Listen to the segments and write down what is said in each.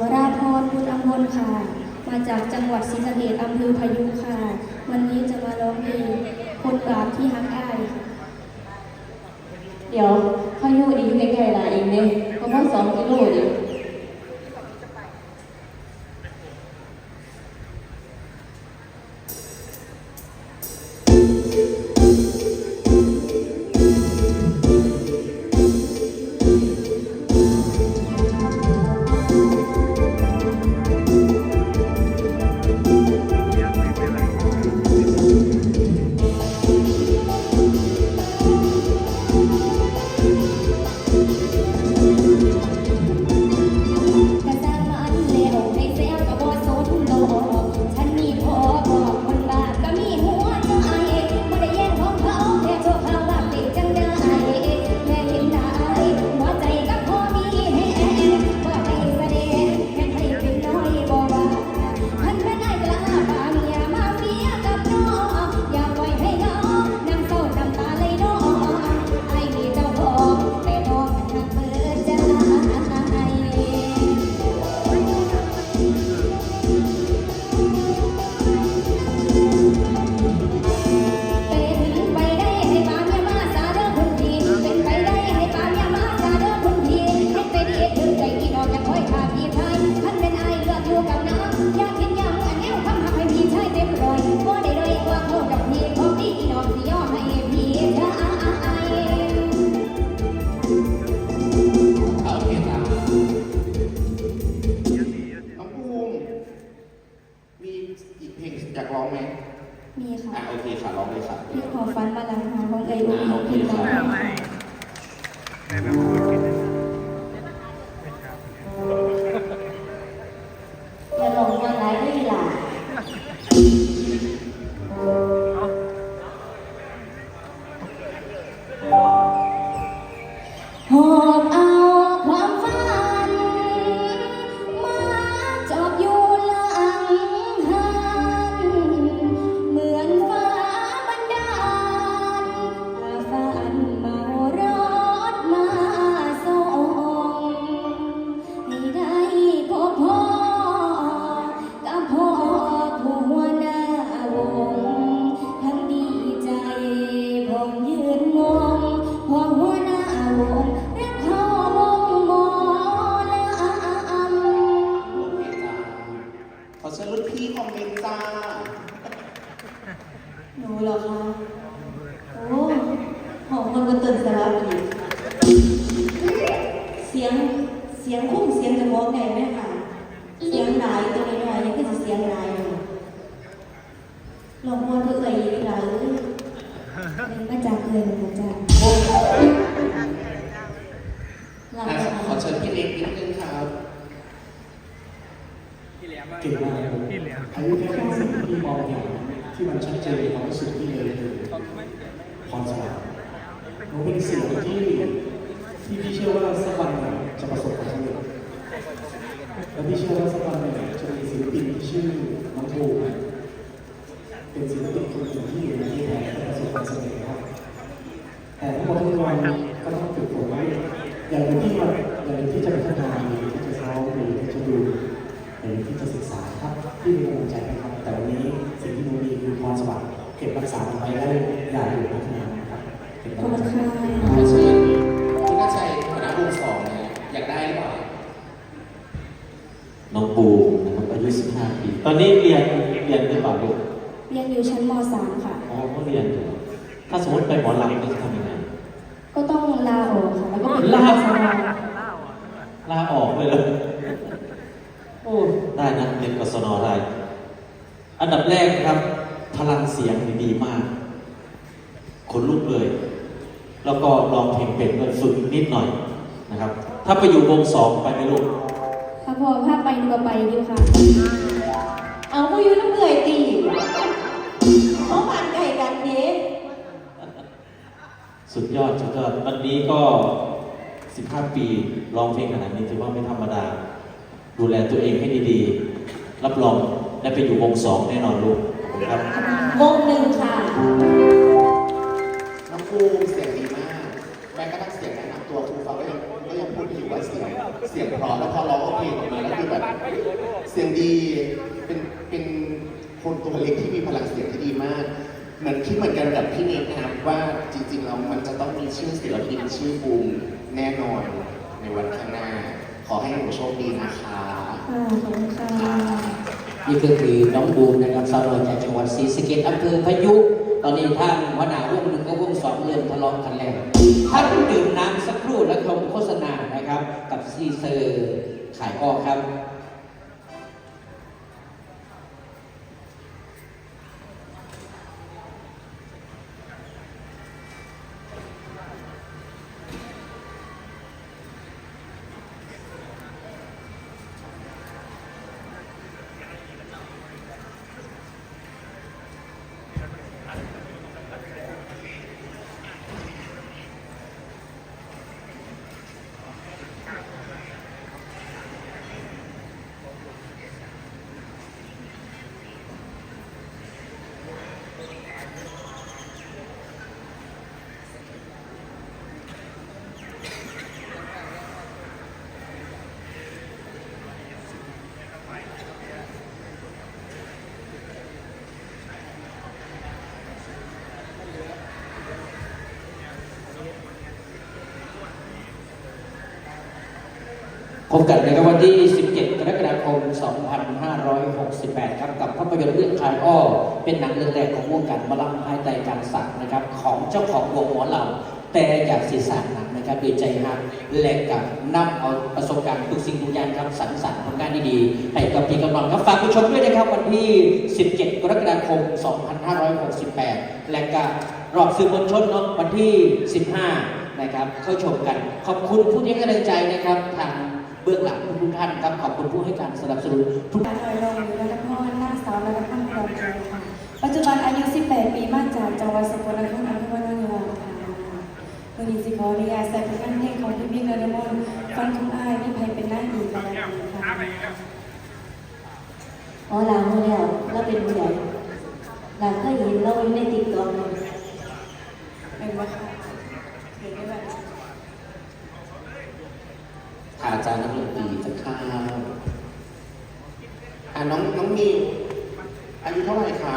วราพรบุญอมพลค่ะ มาจากจังหวัดศรีสะเกษอำเภอพายุค่ะ วันนี้จะมาร้องเพลงคนบาปที่ฮักอายค่ะ เดี๋ยวพายุดีอยู่ใกล้ๆล่ะเองเนี่ยประมาณสองกิโลเดียว อ โอ้หอมคนบนต้นสระพีเสียงเสียงคุ้มเสียงจะมองไงแม่ค่ะเสียงหลายตัวน้อยๆยังก็จะเสียงหลายอยู่ลองมวนเพื่อเอ่ยอีกหลายเลยำมาจากเลยมาจากลาอะค่ะขอเชิญพี่เล็กนิดนึงครับเก่งมากครับอายุแค่สิ่งที่มองเห็น ที่มันชัดเจนในความรู้สึกที่เลยคือพรสวรรค์มันเป็นสิ่งที่ที่พี่เชื่อว่าสักวันหนึ่งจะประสบความสำเร็จและพี่เชื่อว่าสักวันหนึ่งจะมีศิลปินที่ชื่อน้องโบเป็นศิลปินคนหนึ่งที่อยู่ในที่แทนประสบความสำเร็จครับแต่ทั้งหมดทั้งมวลก็ต้องฝึกฝนไว้อย่างที่มันอย่างที่จะพัฒนาหรือที่จะซ้อมหรือที่จะดูหรือที่จะศึกษาครับที่มีกำลังใจนะครับแต่วันนี้ เก็บรักษามันไว้ได้อย่าหยุดพัฒนานะครับเก็บขอบรัคุกณษา ค่ะขอเชิญคุณกระชัยหัวหน้าวงสองนะอยากได้หรือเปล่าน้องปูนะครับอายุ 15 ปี ตอนนี้เรียนเรียนหรือเปล่าลูกเรียนอยู่ชั้นม .3 ค่ะ อ๋อก็เรียนอยู่ถ้าสมมติไปหมอลำจะทำยังไง ก็ต้องลาออกค่ะ แล้วก็เป็นลาสมาลาออกเลยเลยโอ้ได้นะเรียนกศนได้อันดับแรกนะครับ พลังเสียงนี่ดีมากขนลุกเลย แล้วก็ลองเพลงเป็นด้วยฝึกนิดหน่อยนะครับ ถ้าไปอยู่วงสองไปไหม่ลูกถ้าพอถ้าไปดูก็ไปอยู่ค่ะ เอาผู้อยู่น้ำเอื่อยตีเขาผ่านไก่กันเด้สุดยอดสุดยอดวันนี้ก็ 15 ปีร้องเพลงขนาดนี้ถือว่าไม่ธรรมดา ดูแลตัวเองให้ดีๆ รับรองได้ไปอยู่วงสองแน่นอนลูก ขอบคุณครับวงหนึ่งค่ะน้องภูมิเสียงดีมากแม้กระทั่งเสียงแนะนำตัวครูฟังก็ยังก็ยังพูดอยู่ว่าเสียงเสียงเพราะแล้วพอร้องโอเคออกมาก็คือแบบสียงดีเป็นเป็นคนตัวเล็กที่มีพลังเสียงที่ดีมากเหมือนคิดเหมือนกันกับพี่เนทนะครับว่าจริงๆแล้วมันจะต้องมีชื่อศิลปินชื่อบูมแน่นอนในวันข้างหน้า ขอให้หนูโชคดีนะคะค่ะขอบคุณค่ะ นี่ก็คือน้องบูมนะครับสาวน้อยจากจังหวัดศรีสะเกษอำเภอพายุ ตอนนี้ท่านหัวหน้าวงหนึ่งก็วงสองเริ่มทะเลาะกันแล้วท่านดื่มน้ำสักครู่แล้วชมโฆษณานะครับ กับซีเซอร์ขายออกครับ พบกันนะครับวันที่ 17 กรกฎาคม 2568 ครับ กับภาพยนตร์เรื่องคายอ้อ เป็นหนังเรื่องแรกของวงการหมอลำภายใต้การสั่งนะครับ ของเจ้าของวงหมอลำแต่อยากสื่อสารหนังนะครับโดยใจหักและกับนำเอาประสบการณ์ทุกสิ่งทุกอย่างครับสรรสรรค์ผลงานดีๆให้กับพี่กำลังครับฝากผู้ชมด้วยนะครับวันที่ 17 กรกฎาคม 2568 และก็รอบสื่อมวลชนเนาะวันที่ 15 นะครับเข้าชมกัน ขอบคุณผู้ที่ให้กำลังใจนะครับทาง บื้องหลังทุกท่านครับขอบคุณผู้ให้การสนับสนุนทุกหน่อยลงอยู่รัตพรหน้าสาวรัตพรกรใจค่ะปัจจุบันอายุ 18 ปีมาจากจังหวัดสกลนครอำเภอวานอนนิวาค่ะวันนี้สิขออนุญาตใส่ผลงานเพลงของพี่บิ๊กนรมนฟังคุณอายที่ไพเป็นหน้าอีกแล้วค่ะอ๋อลาเมื่อแล้วเราเป็นผู้ใหญ่ลาเคยเห็นเราอยู่ในติ๊กต็อกเลยเป็นว่าค่ะเห็นไหมแบบถาอาจารย์นักดนตรีจะข้าวอะน้องน้องมิวอายุเท่าไหร่คะ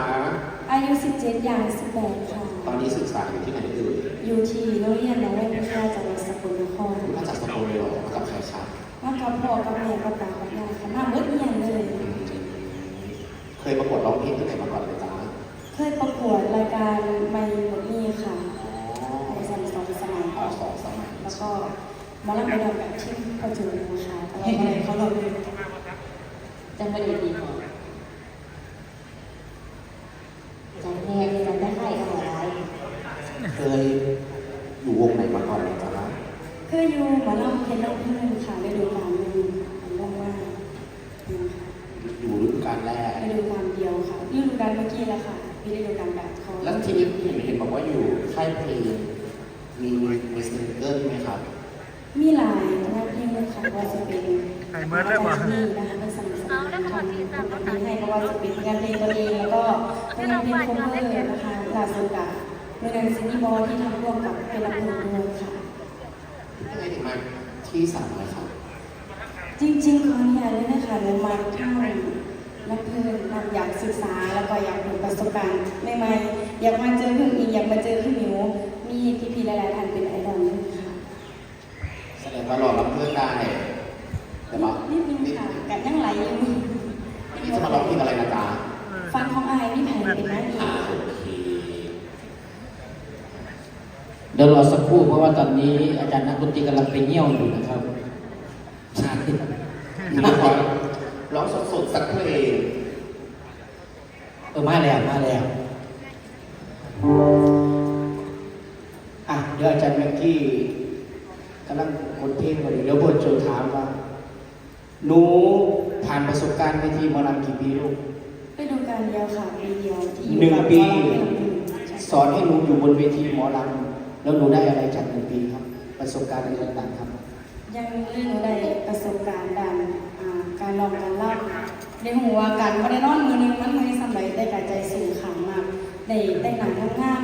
อา ยุ17อย่าง18 ค่ะ ตอนนี้ศึกษาอยู่ที่ไหนเอ่ยอยู่ที่โรงเรียนนเรศวิทยาจังหวัดสกลนครมาจากสกลเลยเหรอมากับใครคะมากับพ่อกับแม่กับตากับยายค่ะมาเบิดเอียงเลยอืมเคยประกวดร้องเพลงที่ไหนมาก่อนเลยจ้าเคยประกวดรายการไม่หมดหนี้ค่ะอ๋อในสมัยสองสมัยอ่าสองสมัยแล้วก็หมาลังไปดองแบบที่ประจุนะคะแต่ว่าอะไรเขาเราดูจังไม่ได้ดีพอจังแน่เลยจังได้ใครเอาอะไร เคยอยู่วงไหนมาก่อนเลยจ้า เคยอยู่หมาลังเพชรเล่าเพื่อนค่ะฤดูกาลหนึ่งว่างว่านะคะ อยู่ฤดูกาลแรก ฤดูกาลเดียวค่ะฤดูกาลเมื่อกี้แหละค่ะมีฤดูกาลแบบเขาแล้วทีนี้เห็นเห็นบอกว่าอยู่ค่ายเพลงมีมีซิงเกิลไหมครับ มีหลายงานเพลงเลยค่ะว่าจะเป็นไข่เมิร์ดเลยเหรอนี่นะคะเป็นสมัยสมัยทำผลงานให้เพราะว่าจะเป็นงานเพลงตัวเองแล้วก็เป็นงานเพลงคอมเมอร์นะคะล่าสุดกับเมื่อเดือนซินนี่บอลที่ทำร่วมกับเป็นลำเพลินด้วยค่ะยังไงถึงมาที่สามนะครับ จริงๆขออนุญาตเลยนะคะหนูมาท่าและเพื่อนอยากศึกษาแล้วก็อยากดูประสบการณ์ใหม่ๆอยากมาเจอเพื่อนอีกอยากมาเจอพี่หมิวมีพี่ๆหลายๆท่านเป็นไอดอลด้วยค่ะแสดงว่าหล่อรับเพื่อนได้แต่ว่านิดนึงค่ะกับยังไหลอยู่นี่จะมาร้องเพลงอะไรนะจ๊ะฟังของอายนี่แผ่นเป็นหน้าดีอ่าโอเคเดี๋ยวรอสักครู่เพราะว่าตอนนี้อาจารย์นักดนตรีกำลังไปเยี่ยวอยู่นะครับ ใช่นี่ขอร้องสดๆสักเพลงเออมาแล้วมาแล้วอะเดี๋ยวอาจารย์แม็กกี้กำลังคนเพลงมาอยู่เดี๋ยวบทโจถามว่าหนูผ่านประสบการณ์เวทีหมอลำกี่ปีลูกไปดูการเดียวค่ะปีเดียวที่อยู่หนึ่งกับปีพ่อแม่หนึ่งใช่สอนให้หนูอยู่บนเวทีหมอลำแล้วหนูได้อะไรจากหนึ่งปีครับ ประสบการณ์อะไรต่างๆครับ ยังเรื่องได้ประสบการณ์ด้านการลองการเล่าในหัวากันก็ได้นอนมือหนึงมันมือสมัยได้กระใจสูงขังมากได้ได้หนังทั้งงาม